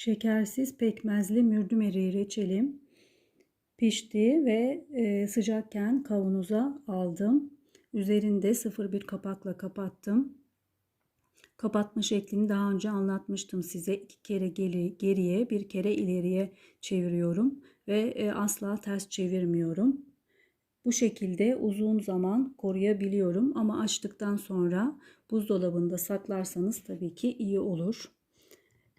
şekersiz pekmezli mürdüm eriği reçelim pişti ve e, sıcakken kavanoza aldım. Üzerinde 0,1 kapakla kapattım. Kapatma şeklini daha önce anlatmıştım size. iki kere geri, geriye bir kere ileriye çeviriyorum ve e, asla ters çevirmiyorum. Bu şekilde uzun zaman koruyabiliyorum ama açtıktan sonra buzdolabında saklarsanız tabii ki iyi olur.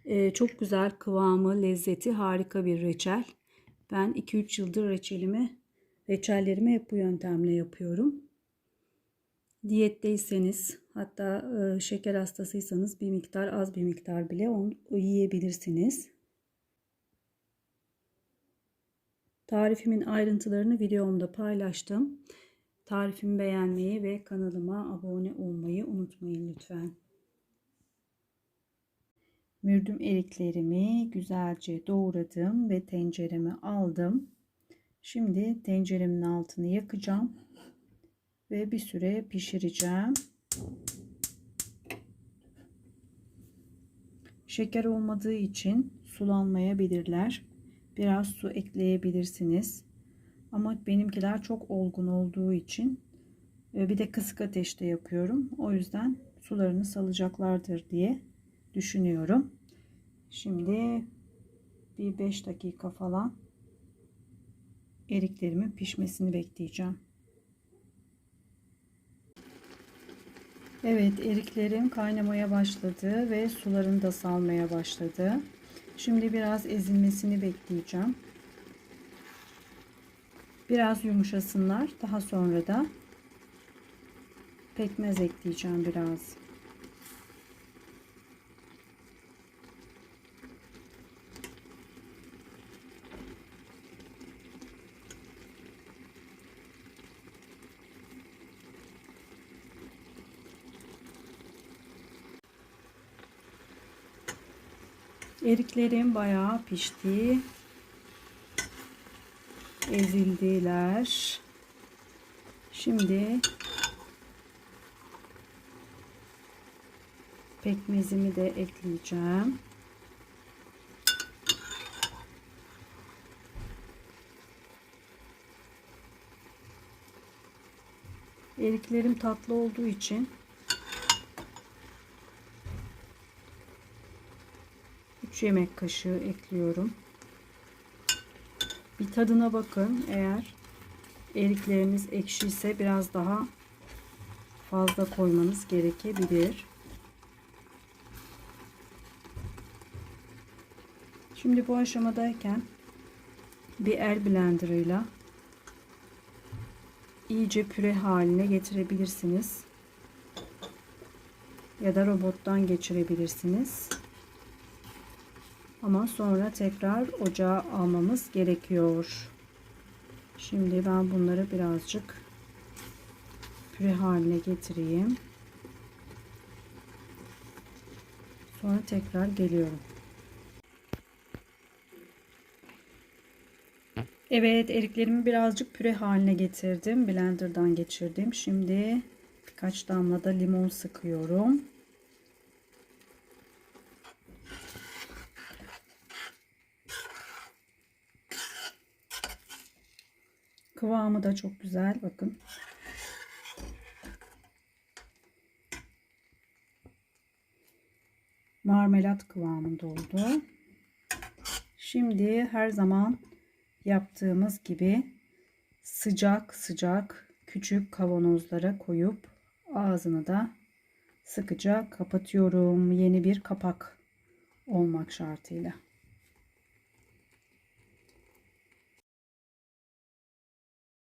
Ee, çok güzel kıvamı, lezzeti harika bir reçel. Ben 2-3 yıldır reçelimi, reçellerimi hep bu yöntemle yapıyorum. Diyetteyseniz hatta e, şeker hastasıysanız bir miktar az bir miktar bile onu yiyebilirsiniz. Tarifimin ayrıntılarını videomda paylaştım. Tarifimi beğenmeyi ve kanalıma abone olmayı unutmayın lütfen. Mürdüm eriklerimi güzelce doğradım ve tencereme aldım. Şimdi tenceremin altını yakacağım ve bir süre pişireceğim. Şeker olmadığı için sulanmayabilirler. Biraz su ekleyebilirsiniz. Ama benimkiler çok olgun olduğu için e, bir de kısık ateşte yapıyorum. O yüzden sularını salacaklardır diye düşünüyorum. Şimdi bir 5 dakika falan eriklerimin pişmesini bekleyeceğim. Evet eriklerim kaynamaya başladı ve sularını da salmaya başladı. Şimdi biraz ezilmesini bekleyeceğim. Biraz yumuşasınlar. Daha sonra da pekmez ekleyeceğim biraz. Eriklerim bayağı pişti. Ezildiler. Şimdi pekmezimi de ekleyeceğim. Eriklerim tatlı olduğu için 3 yemek kaşığı ekliyorum. Bir tadına bakın. Eğer erikleriniz ekşiyse biraz daha fazla koymanız gerekebilir. Şimdi bu aşamadayken bir el blenderıyla iyice püre haline getirebilirsiniz. Ya da robottan geçirebilirsiniz. Ama sonra tekrar ocağa almamız gerekiyor. Şimdi ben bunları birazcık püre haline getireyim. Sonra tekrar geliyorum. Evet eriklerimi birazcık püre haline getirdim. Blender'dan geçirdim. Şimdi birkaç damla da limon sıkıyorum. Kıvamı da çok güzel. Bakın. Marmelat kıvamında oldu. Şimdi her zaman yaptığımız gibi sıcak sıcak küçük kavanozlara koyup ağzını da sıkıca kapatıyorum. Yeni bir kapak olmak şartıyla.